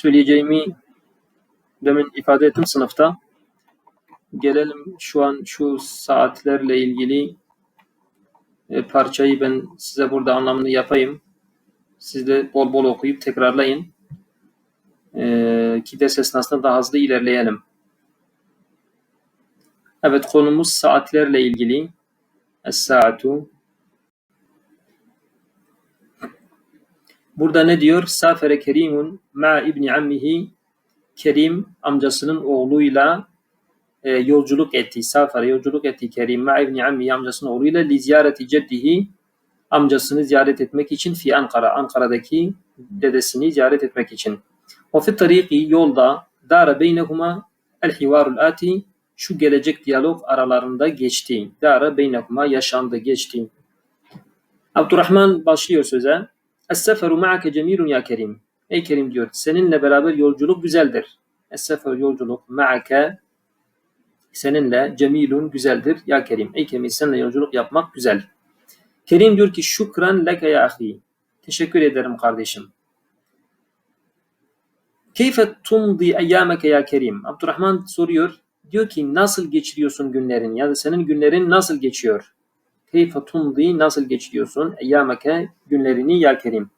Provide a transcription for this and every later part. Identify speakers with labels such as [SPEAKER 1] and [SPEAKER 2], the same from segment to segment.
[SPEAKER 1] söyleyeceğimi demin ifade ettim sınıfta. Gelelim şu an şu saatlerle ilgili e, parçayı ben size burada anlamını yapayım. Siz de bol bol okuyup tekrarlayın. E, ki ders esnasında daha hızlı ilerleyelim. Evet konumuz saatlerle ilgili. Es-saatu. Burada ne diyor? Safere Kerimun ma ibni ammihi Kerim amcasının oğluyla e, yolculuk etti. Safere yolculuk etti Kerim ma ibni ammihi amcasının oğluyla li ziyareti ceddihi amcasını ziyaret etmek için fi Ankara. Ankara'daki dedesini ziyaret etmek için. O fi tariki yolda dara beynehuma el hivarul ati şu gelecek diyalog aralarında geçti. Dara beynehuma yaşandı, geçti. Abdurrahman başlıyor söze. Es-seferu ma'ake cemilun ya Kerim. Ey Kerim diyor, seninle beraber yolculuk güzeldir. Es-sefer yolculuk ma'ake seninle cemilun güzeldir ya Kerim. Ey Kerim seninle yolculuk yapmak güzel. Kerim diyor ki şükran leke ya ahi. Teşekkür ederim kardeşim. Keyfe tumdi eyyameke ya Kerim. Abdurrahman soruyor. Diyor ki nasıl geçiriyorsun günlerin ya da senin günlerin nasıl geçiyor? Keyfe tumdi nasıl geçiriyorsun eyyameke günlerini ya Kerim.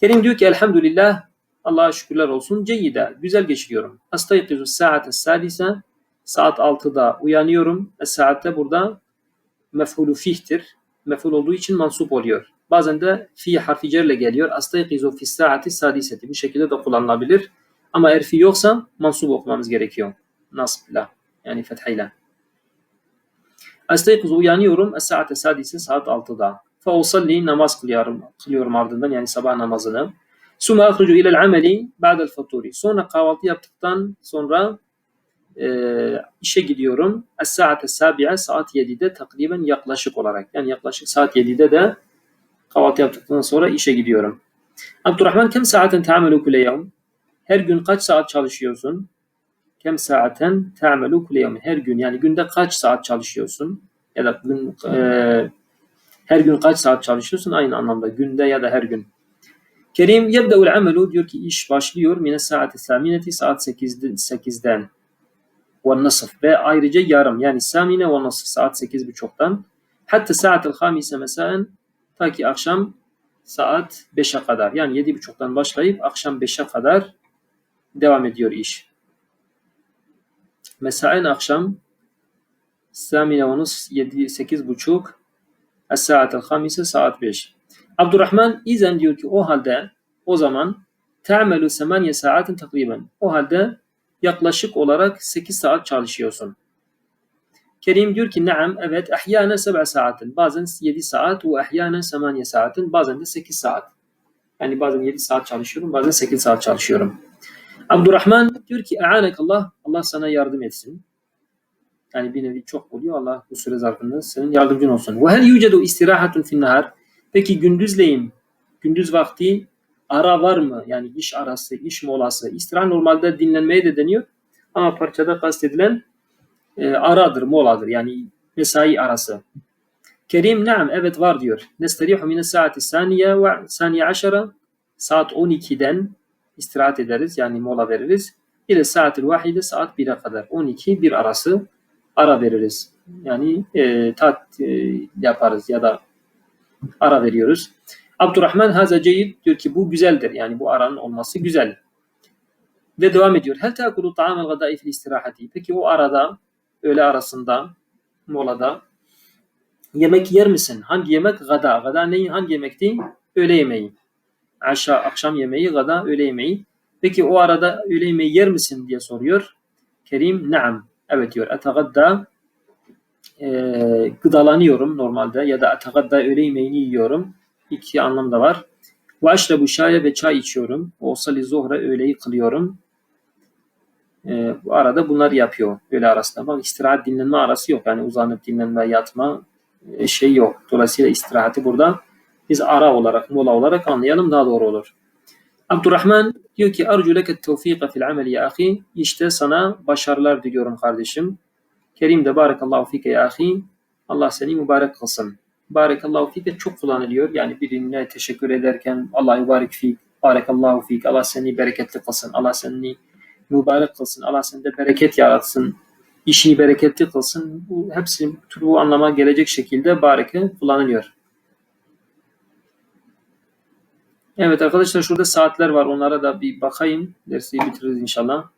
[SPEAKER 1] Kerim diyor ki elhamdülillah Allah'a şükürler olsun ceyide güzel geçiriyorum. Astayqizu saate sadise saat 6'da uyanıyorum. Es saatte burada mef'ulü fihtir. Mef'ul olduğu için mansup oluyor. Bazen de fi harfi cerle geliyor. Astayqizu fi saati sadiseti. Bu şekilde de kullanılabilir. Ama eğer fi yoksa mansup okumamız gerekiyor. Nasbla yani fethayla. Astayqizu uyanıyorum. Es saate saat 6'da. Fa usalli namaz kılıyorum, kılıyorum ardından yani sabah namazını. Suma ahrucu ilel ameli ba'del faturi. Sonra kahvaltı yaptıktan sonra e, işe gidiyorum. Es saate saat 7'de takriben yaklaşık olarak. Yani yaklaşık saat 7'de de kahvaltı yaptıktan sonra işe gidiyorum. Abdurrahman kem saaten ta'melu kulle yevm? Her gün kaç saat çalışıyorsun? Kem saaten ta'melu kulle yevm? Her gün yani günde kaç saat çalışıyorsun? Ya da gün e, her gün kaç saat çalışıyorsun? Aynı anlamda günde ya da her gün. Kerim yebde'ul amelu diyor ki iş başlıyor mine saati samineti saat 8'den 8'den ve nasf ve ayrıca yarım yani samine ve nasf saat 8.30'dan hatta saatel hamise mesaen ta ki akşam saat 5'e kadar yani 7.30'dan başlayıp akşam 5'e kadar devam ediyor iş. Mesaen akşam samine ve nasf 7 8.30 Es-saatel hamise saat 5. Abdurrahman izen diyor ki o halde o zaman te'melu 8 saatin takriben. O halde yaklaşık olarak 8 saat çalışıyorsun. Kerim diyor ki naam evet ahyana 7 saatin. Bazen 7 saat ve ahyana 8 saatin. Bazen de 8 saat. Yani bazen 7 saat çalışıyorum, bazen 8 saat çalışıyorum. Abdurrahman diyor ki Allah Allah sana yardım etsin. Yani bir nevi çok oluyor. Allah bu süre zarfında senin yardımcın olsun. Ve hel yucedu istirahatun fin nahar. Peki gündüzleyin, gündüz vakti ara var mı? Yani iş arası, iş molası. İstirahat normalde dinlenmeye de deniyor. Ama parçada kastedilen e, aradır, moladır. Yani mesai arası. Kerim naam evet var diyor. Nestarihu mine saati saniye ve saniye aşara saat 12'den istirahat ederiz yani mola veririz. İle saatil vahide saat 1'e kadar 12 bir arası ara veririz. Yani e, tat e, yaparız ya da ara veriyoruz. Abdurrahman haza ceyid diyor ki bu güzeldir. Yani bu aranın olması güzel. Ve devam ediyor. Hel teakulu ta'amel gadai fil istirahati. Peki o arada, öğle arasında, molada yemek yer misin? Hangi yemek? Gada. Gada neyi? Hangi yemekti? Öğle yemeği. Aşağı, akşam yemeği, gada, öğle yemeği. Peki o arada öğle yemeği yer misin diye soruyor. Kerim, naam. Evet diyor. Etegadda e, gıdalanıyorum normalde ya da etegadda öğle yemeğini yiyorum. İki anlamda var. Ve aşrebu şaye ve çay içiyorum. Olsali zohra öğleyi kılıyorum. E, bu arada bunlar yapıyor öğle arasında. Bak istirahat dinlenme arası yok. Yani uzanıp dinlenme yatma e, şey yok. Dolayısıyla istirahati burada biz ara olarak, mola olarak anlayalım daha doğru olur. Abdurrahman diyor ki arju leke tevfika fil ameli ya ahi. İşte sana başarılar diliyorum kardeşim. Kerim de barakallahu fike ya ahi. Allah seni mübarek kılsın. Barakallahu fike çok kullanılıyor. Yani birine teşekkür ederken Allah mübarek fik, Barakallahu fik. Allah seni bereketli kılsın. Allah seni mübarek kılsın. Allah sende bereket yaratsın. İşini bereketli kılsın. Bu hepsi bu anlama gelecek şekilde bareke kullanılıyor. Evet arkadaşlar şurada saatler var. Onlara da bir bakayım. Dersi bitiririz inşallah.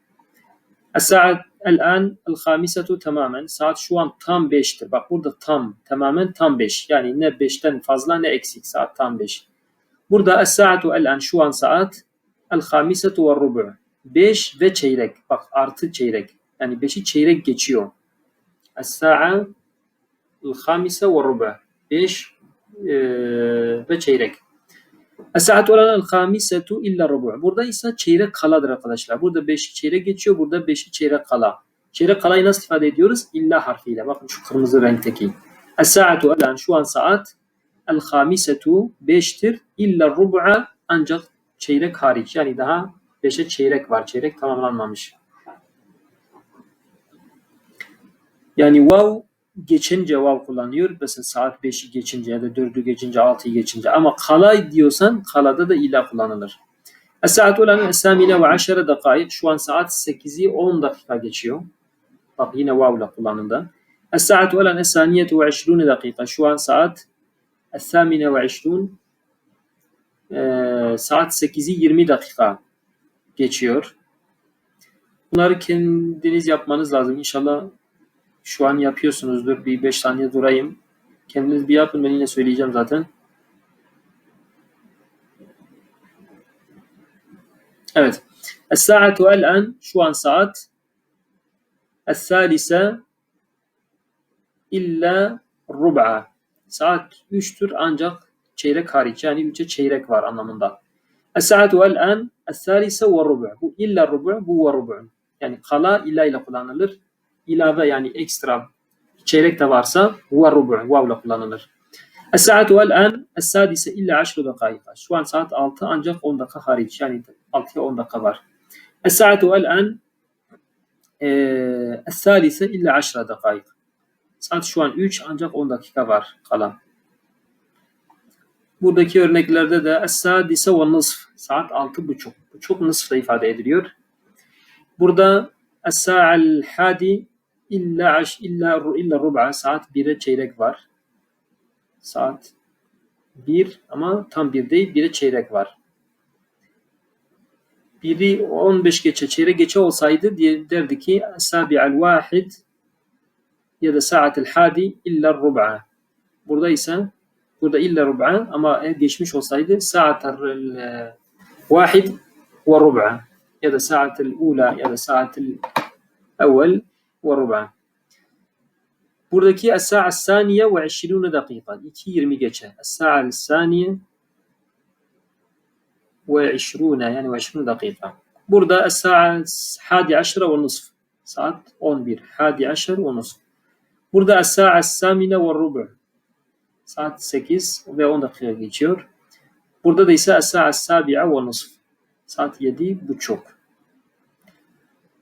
[SPEAKER 1] Es-saat el-an el-hamisetu tamamen. Saat şu an tam 5'tir. Bak burada tam, tamamen tam 5. Yani ne 5'ten fazla ne eksik. Saat tam 5. Burada es-saatu el-an şu an saat el-hamisetu ve rubu. 5 ve çeyrek. Bak artı çeyrek. Yani 5'i çeyrek geçiyor. Es-sa'a el-hamise ve rubu. 5 ve çeyrek. Es-saatu el hamisetu illa rubu. Burada ise çeyrek kaladır arkadaşlar. Burada 5 çeyrek geçiyor. Burada 5'i çeyrek kala. Çeyrek kalayı nasıl ifade ediyoruz? İlla harfiyle. Bakın şu kırmızı renkteki. Es-saatu el şu an saat el hamisetu 5'tir. İlla rubu'a ancak çeyrek hariç. Yani daha 5'e çeyrek var. Çeyrek tamamlanmamış. Yani vav geçince vav kullanıyor. Mesela saat 5'i geçince ya da 4'ü geçince 6'yı geçince. Ama kala diyorsan kalada da ila kullanılır. Es-saat olan esamine ve aşere dakikayık. Şu an saat 8'i 10 dakika geçiyor. Bak yine vavla kullanıldı. Es-saat olan esaniyetu ve 20 dakika. Şu an saat es-samine ve 20 ee, saat 8'i 20 dakika geçiyor. Bunları kendiniz yapmanız lazım. İnşallah şu an yapıyorsunuzdur. Bir 5 saniye durayım. Kendiniz bir yapın. Ben yine söyleyeceğim zaten. Evet. Es-sa'atu el-an şu an saat Es-salise illa rub'a. Saat 3'tür ancak çeyrek hariç. Yani 3'e çeyrek var anlamında. Es-sa'atu el-an es-salise ve rub'a. Bu illa rub'a, bu ve rub'a. Yani kala illa ile kullanılır. İlave yani ekstra çeyrek de varsa ve rub'a, vav ile kullanılır. Es-sa'atu el-an es-sadise illa 10 dakika. Şu an saat 6 ancak 10 dakika hariç. Yani 6'ya 10 dakika var. Es-sa'atu el-an Es-salise illa 10 dakika. Saat şu an 3 ancak 10 dakika var kalan. Buradaki örneklerde de es-sadise ve nısf. Saat 6 buçuk. Buçuk nısfla ifade ediliyor. Burada es-sa'al hadi illa illa illa rub'a saat 1'e çeyrek var. Saat 1 ama tam 1 değil 1'e çeyrek var. Biri 15 geçe çeyrek geçe olsaydı diye derdi ki sabi'al vahid ya da sa'atil hadi illa rub'a. Burada ise burada illa rub'a ama geçmiş olsaydı sa'atil vahid ve rub'a ya da sa'atil ula ya da sa'atil evvel ve rub'a. Buradaki es-sa'a saniye ve 20 dakika. 2.20 geçe. Es-sa'a saniye ve 20 yani 20 dakika. Burada es-sa'a hadi aşra ve nısf. Saat 11. Hadi aşr ve nısf. Burada es-sa'a samine ve rubu. Saat 8 ve 10 dakika geçiyor. Burada da ise es-sa'a sabi'a ve nısf. Saat 7 buçuk.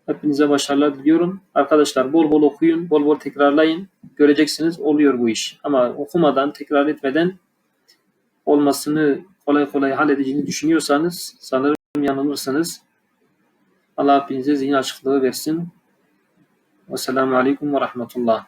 [SPEAKER 1] Hepinize başarılar diliyorum. Arkadaşlar bol bol okuyun, bol bol tekrarlayın. Göreceksiniz oluyor bu iş. Ama okumadan, tekrar etmeden olmasını kolay kolay halledeceğini düşünüyorsanız sanırım yanılırsınız. Allah hepinize zihin açıklığı versin. Vesselamu Aleyküm ve Rahmetullah.